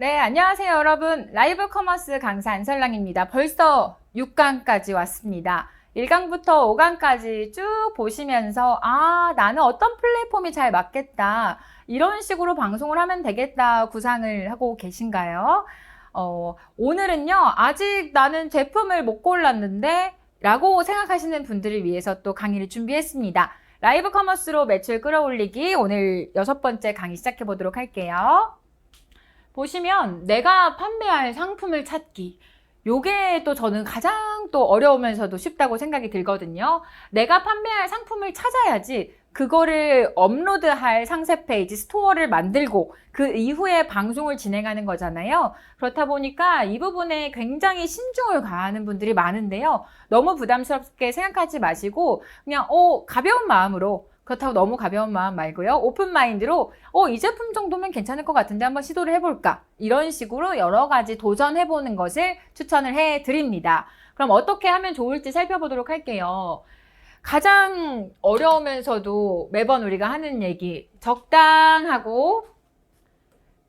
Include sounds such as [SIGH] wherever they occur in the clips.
네, 안녕하세요, 여러분. 라이브 커머스 강사 안설랑입니다. 벌써 6강까지 왔습니다. 1강부터 5강까지 쭉 보시면서, 아, 나는 어떤 플랫폼이 잘 맞겠다. 이런 식으로 방송을 하면 되겠다. 구상을 하고 계신가요? 어, 오늘은요, 아직 나는 제품을 못 골랐는데, 라고 생각하시는 분들을 위해서 또 강의를 준비했습니다. 라이브 커머스로 매출 끌어올리기 오늘 여섯 번째 강의 시작해 보도록 할게요. 보시면 내가 판매할 상품을 찾기. 요게 또 저는 가장 또 어려우면서도 쉽다고 생각이 들거든요. 내가 판매할 상품을 찾아야지 그거를 업로드할 상세 페이지 스토어를 만들고 그 이후에 방송을 진행하는 거잖아요. 그렇다 보니까 이 부분에 굉장히 신중을 가하는 분들이 많은데요. 너무 부담스럽게 생각하지 마시고 그냥 어 가벼운 마음으로 그렇다고 너무 가벼운 마음 말고요. 오픈 마인드로 어, 이 제품 정도면 괜찮을 것 같은데 한번 시도를 해볼까? 이런 식으로 여러 가지 도전해보는 것을 추천을 해드립니다. 그럼 어떻게 하면 좋을지 살펴보도록 할게요. 가장 어려우면서도 매번 우리가 하는 얘기, 적당하고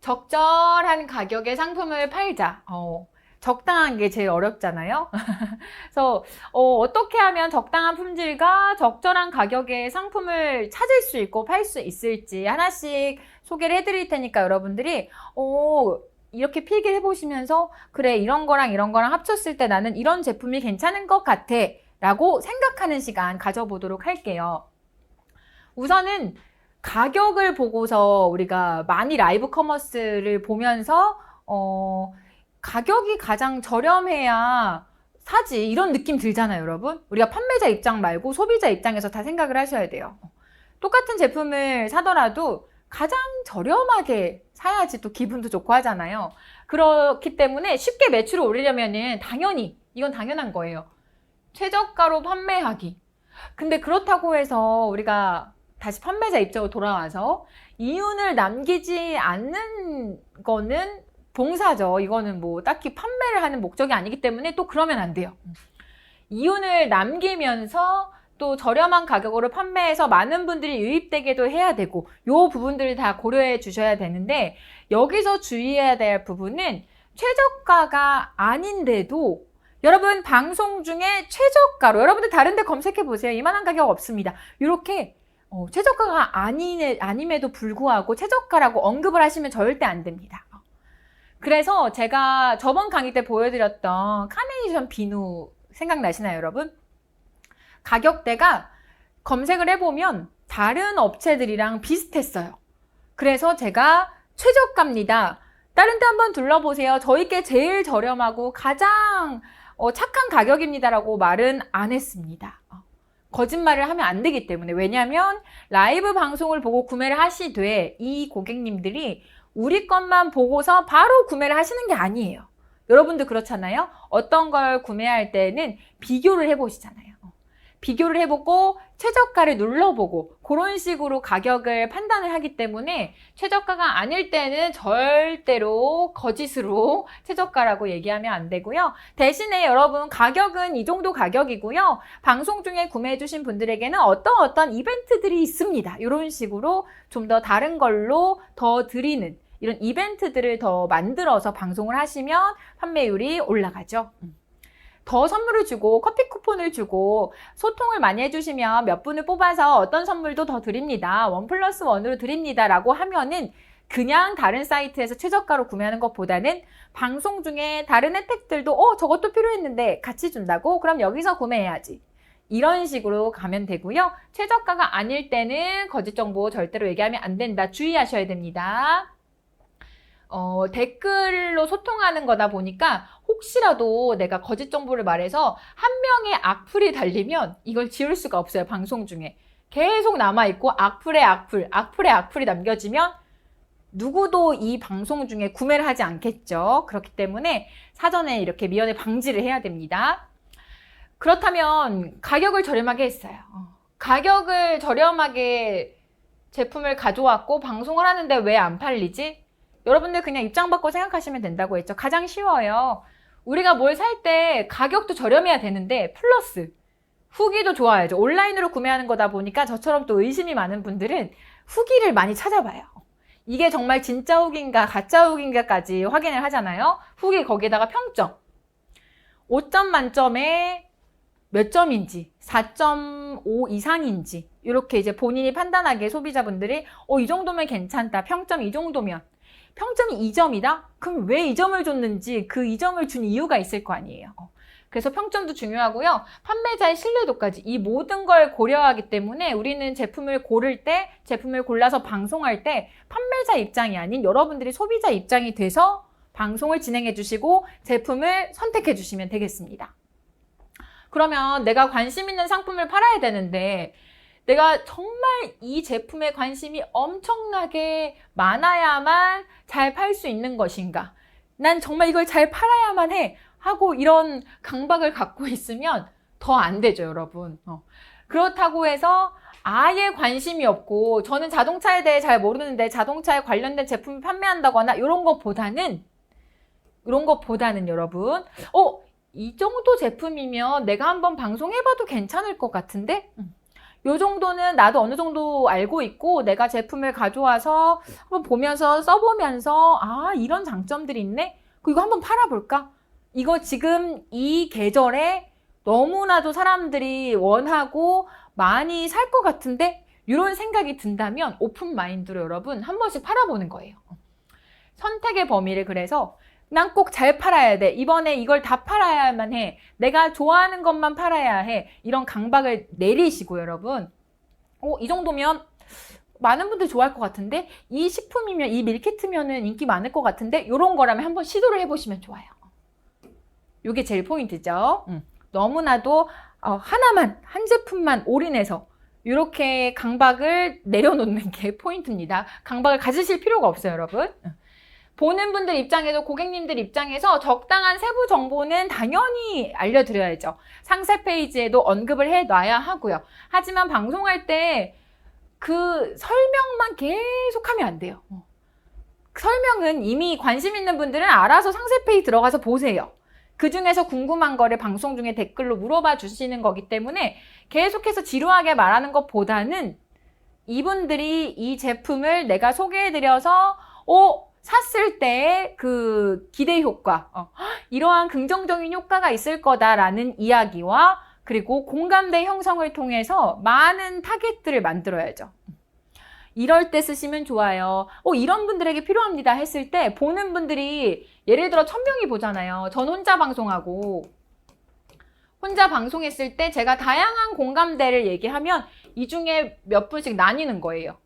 적절한 가격의 상품을 팔자. 어, 적당한 게 제일 어렵잖아요. [LAUGHS] 그래서 어, 떻게 하면 적당한 품질과 적절한 가격의 상품을 찾을 수 있고 팔 수 있을지 하나씩 소개를 해드릴 테니까 여러분들이 어, 이렇게 필기를 해보시면서 그래 이런 거랑 이런 거랑 합쳤을 때 나는 이런 제품이 괜찮은 것 같아 라고 생각하는 시간 가져보도록 할게요. 우선은 가격을 보고서 우리가 많이 라이브 커머스를 보면서 어, 가격이 가장 저렴해야 사지. 이런 느낌 들잖아요 여러분. 우리가 판매자 입장 말고 소비자 입장에서 다 생각을 하셔야 돼요. 똑같은 제품을 사더라도 가장 저렴하게 사야지 또 기분도 좋고 하잖아요. 그렇기 때문에 쉽게 매출을 올리려면은 당연히 이건 당연한 거예요. 최저가로 판매하기. 근데 그렇다고 해서 우리가 다시 판매자 입장으로 돌아와서 이윤을 남기지 않는 거는 봉사죠. 이거는 뭐 딱히 판매를 하는 목적이 아니기 때문에 또 그러면 안 돼요. 이윤을 남기면서 또 저렴한 가격으로 판매해서 많은 분들이 유입되게도 해야 되고 요 부분들을 다 고려해 주셔야 되는데 여기서 주의해야 될 부분은 최저가가 아닌데도 여러분 방송 중에 최저가로 여러분들 다른 데 검색해 보세요. 이만한 가격 없습니다. 이렇게 어, 최저가가 아니, 아님에도 불구하고 최저가라고 언급을 하시면 절대 안 됩니다. 그래서 제가 저번 강의 때 보여드렸던 카네이션 비누 생각나시나요, 여러분? 가격대가 검색을 해보면 다른 업체들이랑 비슷했어요. 그래서 제가 최저가입니다. 다른 데 한번 둘러보세요. 저희께 제일 저렴하고 가장 어, 착한 가격입니다라고 말은 안 했습니다. 어, 거짓말을 하면 안 되기 때문에. 왜냐하면 라이브 방송을 보고 구매를 하시되 이 고객님들이 우리 것만 보고서 바로 구매를 하시는 게 아니에요. 여러분도 그렇잖아요. 어떤 걸 구매할 때는 비교를 해보시잖아요. 비교를 해보고 최저가를 눌러보고 그런 식으로 가격을 판단을 하기 때문에 최저가가 아닐 때는 절대로 거짓으로 [LAUGHS] 최저가라고 얘기하면 안 되고요. 대신에 여러분 가격은 이 정도 가격이고요. 방송 중에 구매해 주신 분들에게는 어떤 어떤 이벤트들이 있습니다. 이런 식으로 좀 더 다른 걸로 더 드리는 이런 이벤트들을 더 만들어서 방송을 하시면 판매율이 올라가죠. 음. 더 선물을 주고 커피 쿠폰을 주고 소통을 많이 해주시면 몇 분을 뽑아서 어떤 선물도 더 드립니다. 원 플러스 원으로 드립니다. 라고 하면은 그냥 다른 사이트에서 최저가로 구매하는 것보다는 방송 중에 다른 혜택들도 어 저것도 필요했는데 같이 준다고 그럼 여기서 구매해야지 이런 식으로 가면 되고요 최저가가 아닐 때는 거짓 정보 절대로 얘기하면 안 된다 주의하셔야 됩니다 어, 댓글로 소통하는 거다 보니까 혹시라도 내가 거짓 정보를 말해서 한 명의 악플이 달리면 이걸 지울 수가 없어요. 방송 중에. 계속 남아있고 악플에 악플, 악플에 악플이 남겨지면 누구도 이 방송 중에 구매를 하지 않겠죠. 그렇기 때문에 사전에 이렇게 미연에 방지를 해야 됩니다. 그렇다면 가격을 저렴하게 했어요. 어, 가격을 저렴하게 제품을 가져왔고 방송을 하는데 왜 안 팔리지? 여러분들 그냥 입장 바꿔 생각하시면 된다고 했죠. 가장 쉬워요. 우리가 뭘 살 때 가격도 저렴해야 되는데 플러스 후기도 좋아야죠. 온라인으로 구매하는 거다 보니까 저처럼 또 의심이 많은 분들은 후기를 많이 찾아봐요. 이게 정말 진짜 후기인가 가짜 후기인가까지 확인을 하잖아요. 후기 거기에다가 평점. 5점 만점에 몇 점인지, 4.5 이상인지, 이렇게 이제 본인이 판단하기에 소비자분들이, 어, 이 정도면 괜찮다. 평점 이 정도면. 평점이 2점이다? 그럼 왜 2점을 줬는지 그 2점을 준 이유가 있을 거 아니에요. 어. 그래서 평점도 중요하고요. 판매자의 신뢰도까지 이 모든 걸 고려하기 때문에 우리는 제품을 고를 때, 제품을 골라서 방송할 때 판매자 입장이 아닌 여러분들이 소비자 입장이 돼서 방송을 진행해 주시고 제품을 선택해 주시면 되겠습니다. 그러면 내가 관심 있는 상품을 팔아야 되는데 내가 정말 이 제품에 관심이 엄청나게 많아야만 잘 팔 수 있는 것인가? 난 정말 이걸 잘 팔아야만 해. 하고 이런 강박을 갖고 있으면 더 안 되죠, 여러분. 어. 그렇다고 해서 아예 관심이 없고 저는 자동차에 대해 잘 모르는데 자동차에 관련된 제품을 판매한다거나 이런 것보다는 이런 것보다는 여러분, 어, 이 정도 제품이면 내가 한번 방송해봐도 괜찮을 것 같은데? 음. 요 정도는 나도 어느 정도 알고 있고 내가 제품을 가져와서 한번 보면서 써보면서 아, 이런 장점들이 있네? 이거 한번 팔아볼까? 이거 지금 이 계절에 너무나도 사람들이 원하고 많이 살 것 같은데 이런 생각이 든다면 오픈 마인드로 여러분 한 번씩 팔아보는 거예요. 선택의 범위를 그래서 난 꼭 잘 팔아야 돼. 이번에 이걸 다 팔아야만 해. 내가 좋아하는 것만 팔아야 해. 이런 강박을 내리시고 여러분. 어, 이 정도면 많은 분들 좋아할 것 같은데 이 식품이면 이 밀키트면은 인기 많을 것 같은데 이런 거라면 한번 시도를 해보시면 좋아요. 이게 제일 포인트죠. 음. 너무나도 어, 하나만 한 제품만 올인해서 이렇게 강박을 내려놓는 게 [LAUGHS] 포인트입니다. 강박을 가지실 필요가 없어요, 여러분. 음. 보는 분들 입장에서 고객님들 입장에서 적당한 세부 정보는 당연히 알려드려야죠. 상세 페이지에도 언급을 해놔야 하고요. 하지만 방송할 때 그 설명만 계속하면 안 돼요. 어. 설명은 이미 관심 있는 분들은 알아서 상세 페이지 들어가서 보세요. 그 중에서 궁금한 거를 방송 중에 댓글로 물어봐 주시는 거기 때문에 계속해서 지루하게 말하는 것보다는 이분들이 이 제품을 내가 소개해드려서, 어, 샀을 때그 기대 효과, 어, 이러한 긍정적인 효과가 있을 거다라는 이야기와 그리고 공감대 형성을 통해서 많은 타겟들을 만들어야죠. 이럴 때 쓰시면 좋아요. 어, 이런 분들에게 필요합니다 했을 때 보는 분들이 예를 들어 천 명이 보잖아요. 전 혼자 방송하고 혼자 방송했을 때 제가 다양한 공감대를 얘기하면 이 중에 몇 분씩 나뉘는 거예요.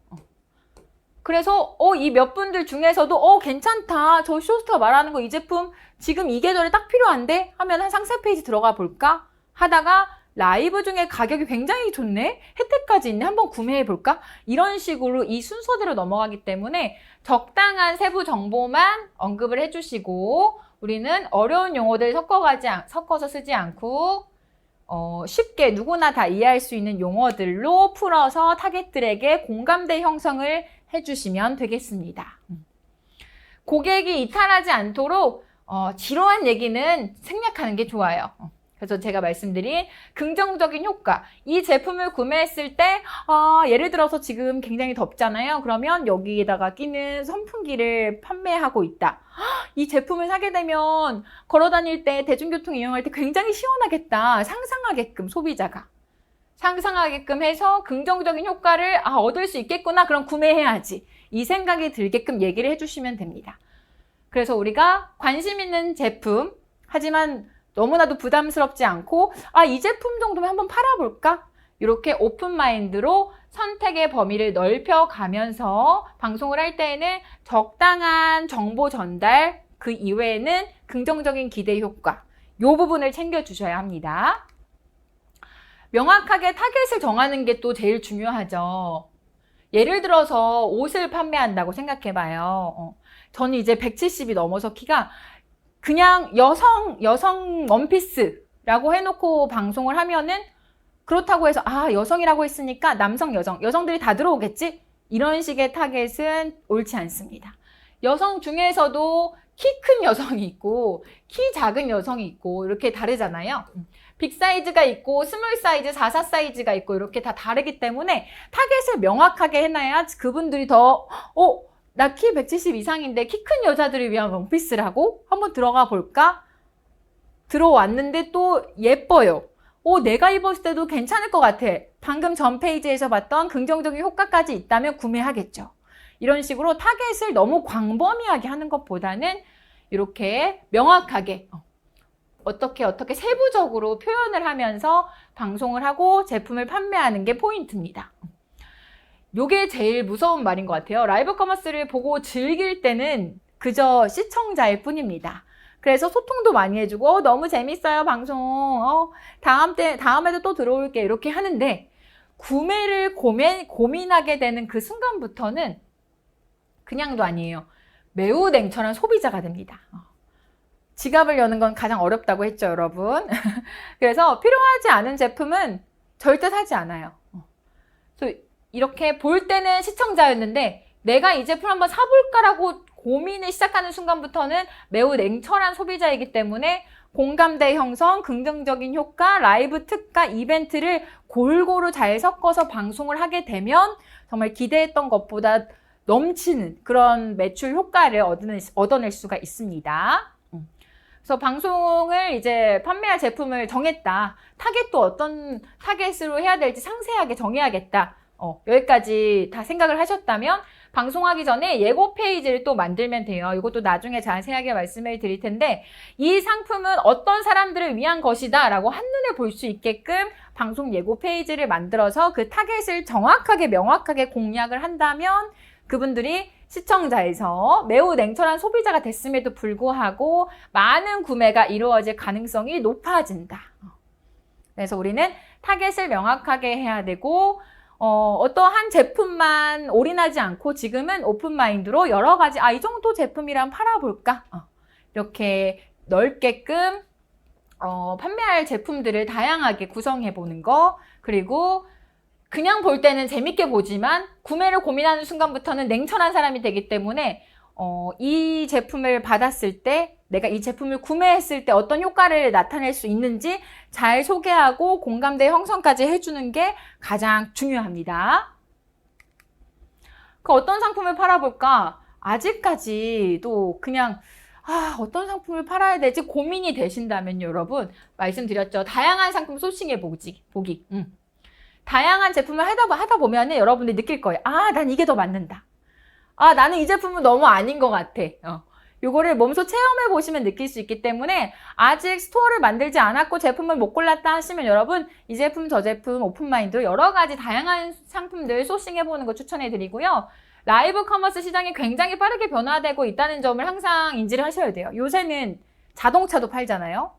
그래서 어, 이 몇 분들 중에서도 어, 괜찮다. 저 쇼스터 말하는 거 이 제품 지금 이 계절에 딱 필요한데 하면 한 상세 페이지 들어가 볼까? 하다가 라이브 중에 가격이 굉장히 좋네? 혜택까지 있네? 한번 구매해 볼까? 이런 식으로 이 순서대로 넘어가기 때문에 적당한 세부 정보만 언급을 해주시고 우리는 어려운 용어들 섞어가지, 않- 섞어서 쓰지 않고 어, 쉽게 누구나 다 이해할 수 있는 용어들로 풀어서 타겟들에게 공감대 형성을 해주시면 되겠습니다. 음. 고객이 이탈하지 않도록 어, 지루한 얘기는 생략하는 게 좋아요. 어. 그래서 제가 말씀드린 긍정적인 효과. 이 제품을 구매했을 때, 아, 예를 들어서 지금 굉장히 덥잖아요. 그러면 여기에다가 끼는 선풍기를 판매하고 있다. 헉, 이 제품을 사게 되면 걸어 다닐 때, 대중교통 이용할 때 굉장히 시원하겠다. 상상하게끔 소비자가. 상상하게끔 해서 긍정적인 효과를 아, 얻을 수 있겠구나. 그럼 구매해야지. 이 생각이 들게끔 얘기를 해주시면 됩니다. 그래서 우리가 관심 있는 제품, 하지만 너무나도 부담스럽지 않고 아, 이 제품 정도면 한번 팔아볼까? 이렇게 오픈 마인드로 선택의 범위를 넓혀 가면서 방송을 할 때에는 적당한 정보 전달, 그 이외에는 긍정적인 기대 효과, 이 부분을 챙겨 주셔야 합니다. 명확하게 타겟을 정하는 게 또 제일 중요하죠. 예를 들어서 옷을 판매한다고 생각해 봐요. 어, 저는 이제 170이 넘어서 키가 그냥 여성, 여성 원피스라고 해놓고 방송을 하면은 그렇다고 해서 아, 여성이라고 했으니까 남성, 여성, 여성들이 다 들어오겠지? 이런 식의 타겟은 옳지 않습니다. 여성 중에서도 키 큰 여성이 있고 키 작은 여성이 있고 이렇게 다르잖아요. 빅 사이즈가 있고 스몰 사이즈, 44 사이즈가 있고 이렇게 다 다르기 때문에 타겟을 명확하게 해놔야 그분들이 더 어, 나 키 170 이상인데 키 큰 여자들을 위한 원피스라고? 한번 들어가 볼까? 들어왔는데 또 예뻐요. 오, 내가 입었을 때도 괜찮을 것 같아. 방금 전 페이지에서 봤던 긍정적인 효과까지 있다면 구매하겠죠. 이런 식으로 타겟을 너무 광범위하게 하는 것보다는 이렇게 명확하게 어, 어떻게 어떻게 세부적으로 표현을 하면서 방송을 하고 제품을 판매하는 게 포인트입니다. 요게 제일 무서운 말인 것 같아요. 라이브 커머스를 보고 즐길 때는 그저 시청자일 뿐입니다. 그래서 소통도 많이 해주고 어, 너무 재밌어요 방송 어, 다음 때 다음에도 또 들어올게 이렇게 하는데 구매를 고민 고민하게 되는 그 순간부터는 그냥도 아니에요 매우 냉철한 소비자가 됩니다 어. 지갑을 여는 건 가장 어렵다고 했죠 여러분 [LAUGHS] 그래서 필요하지 않은 제품은 절대 사지 않아요 어. 이렇게 볼 때는 시청자였는데 내가 이 제품 한번 사볼까라고 고민을 시작하는 순간부터는 매우 냉철한 소비자이기 때문에 공감대 형성, 긍정적인 효과, 라이브 특가, 이벤트를 골고루 잘 섞어서 방송을 하게 되면 정말 기대했던 것보다 넘치는 그런 매출 효과를 얻어낼, 얻어낼 수가 있습니다. 음. 그래서 방송을 이제 판매할 제품을 정했다. 타겟도 어떤 타겟으로 해야 될지 상세하게 정해야겠다. 어, 여기까지 다 생각을 하셨다면 방송하기 전에 예고 페이지를 또 만들면 돼요. 이것도 나중에 자세하게 말씀을 드릴 텐데 이 상품은 어떤 사람들을 위한 것이다 라고 한눈에 볼 수 있게끔 방송 예고 페이지를 만들어서 그 타겟을 정확하게 명확하게 공략을 한다면 그분들이 시청자에서 매우 냉철한 소비자가 됐음에도 불구하고 많은 구매가 이루어질 가능성이 높아진다. 그래서 우리는 타겟을 명확하게 해야 되고 어, 어떠한 제품만 올인하지 않고 지금은 오픈마인드로 여러 가지, 아, 이 정도 제품이랑 팔아볼까? 어, 이렇게 넓게끔, 어, 판매할 제품들을 다양하게 구성해 보는 거, 그리고 그냥 볼 때는 재밌게 보지만 구매를 고민하는 순간부터는 냉철한 사람이 되기 때문에 어, 이 제품을 받았을 때 내가 이 제품을 구매했을 때 어떤 효과를 나타낼 수 있는지 잘 소개하고 공감대 형성까지 해주는 게 가장 중요합니다. 그 어떤 상품을 팔아볼까? 아직까지도 그냥 아, 어떤 상품을 팔아야 될지 고민이 되신다면 여러분 말씀드렸죠. 다양한 상품 소싱해 보기. 보기. 음. 다양한 제품을 하다, 하다 보면은 여러분들이 느낄 거예요. 아, 난 이게 더 맞는다. 아, 나는 이 제품은 너무 아닌 것 같아. 어. 요거를 몸소 체험해 보시면 느낄 수 있기 때문에 아직 스토어를 만들지 않았고 제품을 못 골랐다 하시면 여러분 이 제품 저 제품 오픈마인드로 여러 가지 다양한 상품들 소싱해 보는 거 추천해 드리고요. 라이브 커머스 시장이 굉장히 빠르게 변화되고 있다는 점을 항상 인지를 하셔야 돼요. 요새는 자동차도 팔잖아요.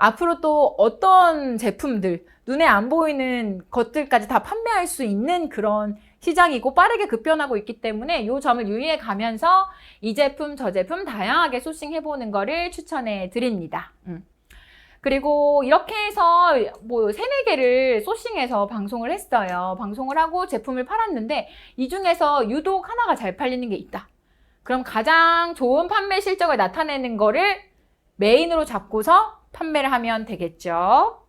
앞으로 또 어떤 제품들, 눈에 안 보이는 것들까지 다 판매할 수 있는 그런 시장이고 빠르게 급변하고 있기 때문에 이 점을 유의해 가면서 이 제품, 저 제품 다양하게 소싱해 보는 거를 추천해 드립니다. 음. 그리고 이렇게 해서 뭐 세네 개를 소싱해서 방송을 했어요. 방송을 하고 제품을 팔았는데 이 중에서 유독 하나가 잘 팔리는 게 있다. 그럼 가장 좋은 판매 실적을 나타내는 거를 메인으로 잡고서 판매를 하면 되겠죠.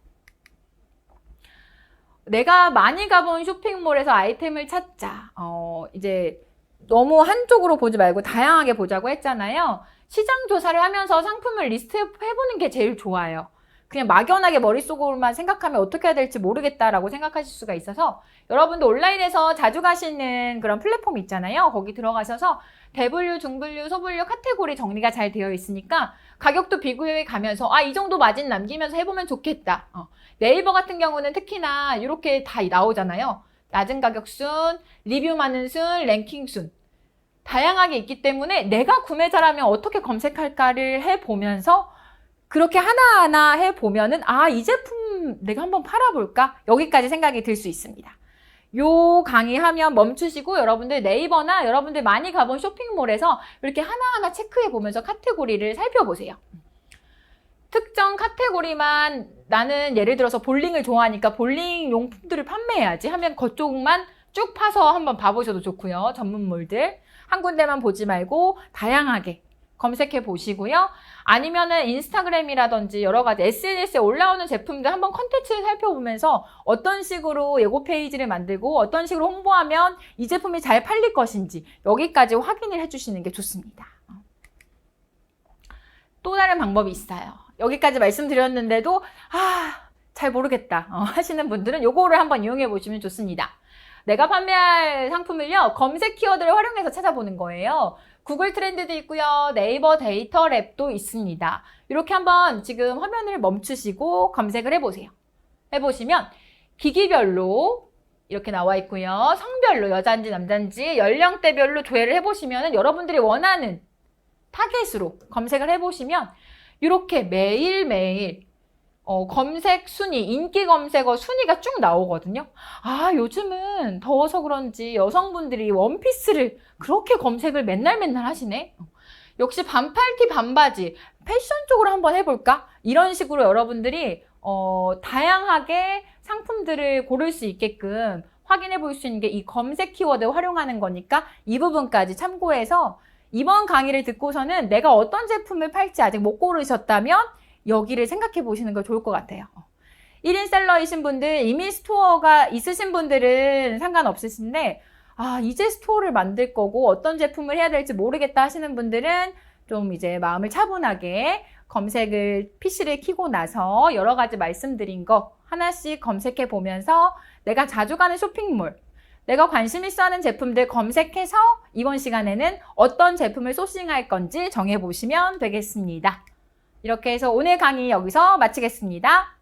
내가 많이 가본 쇼핑몰에서 아이템을 찾자. 어, 이제 너무 한쪽으로 보지 말고 다양하게 보자고 했잖아요. 시장 조사를 하면서 상품을 리스트해 보는 게 제일 좋아요. 그냥 막연하게 머릿속으로만 생각하면 어떻게 해야 될지 모르겠다라고 생각하실 수가 있어서 여러분도 온라인에서 자주 가시는 그런 플랫폼 있잖아요. 거기 들어가셔서 대분류, 중분류, 소분류 카테고리 정리가 잘 되어 있으니까 가격도 비교해 가면서 아, 이 정도 마진 남기면서 해보면 좋겠다. 어. 네이버 같은 경우는 특히나 이렇게 다 나오잖아요. 낮은 가격 순, 리뷰 많은 순, 랭킹 순. 다양하게 있기 때문에 내가 구매자라면 어떻게 검색할까를 해보면서 그렇게 하나하나 해보면은 아, 이 제품 내가 한번 팔아볼까? 여기까지 생각이 들 수 있습니다. 요 강의하면 멈추시고 여러분들 네이버나 여러분들 많이 가본 쇼핑몰에서 이렇게 하나하나 체크해 보면서 카테고리를 살펴보세요. 특정 카테고리만 나는 예를 들어서 볼링을 좋아하니까 볼링 용품들을 판매해야지 하면 그쪽만 쭉 파서 한번 봐보셔도 좋고요. 전문몰들. 한 군데만 보지 말고 다양하게 검색해 보시고요. 아니면은 인스타그램이라든지 여러 가지 SNS에 올라오는 제품들 한번 컨텐츠를 살펴보면서 어떤 식으로 예고 페이지를 만들고 어떤 식으로 홍보하면 이 제품이 잘 팔릴 것인지 여기까지 확인을 해주시는 게 좋습니다. 또 다른 방법이 있어요. 여기까지 말씀드렸는데도 아, 잘 모르겠다 어, 하시는 분들은 요거를 한번 이용해 보시면 좋습니다. 내가 판매할 상품을요, 검색 키워드를 활용해서 찾아보는 거예요. 구글 트렌드도 있고요. 네이버 데이터 랩도 있습니다. 이렇게 한번 지금 화면을 멈추시고 검색을 해보세요. 해보시면 기기별로 이렇게 나와 있고요. 성별로 여자인지 남자인지 연령대별로 조회를 해보시면 여러분들이 원하는 타겟으로 검색을 해보시면 이렇게 매일매일 어, 검색 순위, 인기 검색어 순위가 쭉 나오거든요. 아, 요즘은 더워서 그런지 여성분들이 원피스를 그렇게 검색을 맨날 맨날 하시네. 역시 반팔티 반바지 패션 쪽으로 한번 해볼까? 이런 식으로 여러분들이 어, 다양하게 상품들을 고를 수 있게끔 확인해 볼 수 있는 게 이 검색 키워드 활용하는 거니까 이 부분까지 참고해서 이번 강의를 듣고서는 내가 어떤 제품을 팔지 아직 못 고르셨다면 여기를 생각해 보시는 거 좋을 것 같아요. 1인 셀러이신 분들, 이미 스토어가 있으신 분들은 상관없으신데, 아, 이제 스토어를 만들 거고 어떤 제품을 해야 될지 모르겠다 하시는 분들은 좀 이제 마음을 차분하게 검색을, PC를 키고 나서 여러 가지 말씀드린 거 하나씩 검색해 보면서 내가 자주 가는 쇼핑몰, 내가 관심 있어 하는 제품들 검색해서 이번 시간에는 어떤 제품을 소싱할 건지 정해 보시면 되겠습니다. 이렇게 해서 오늘 강의 여기서 마치겠습니다.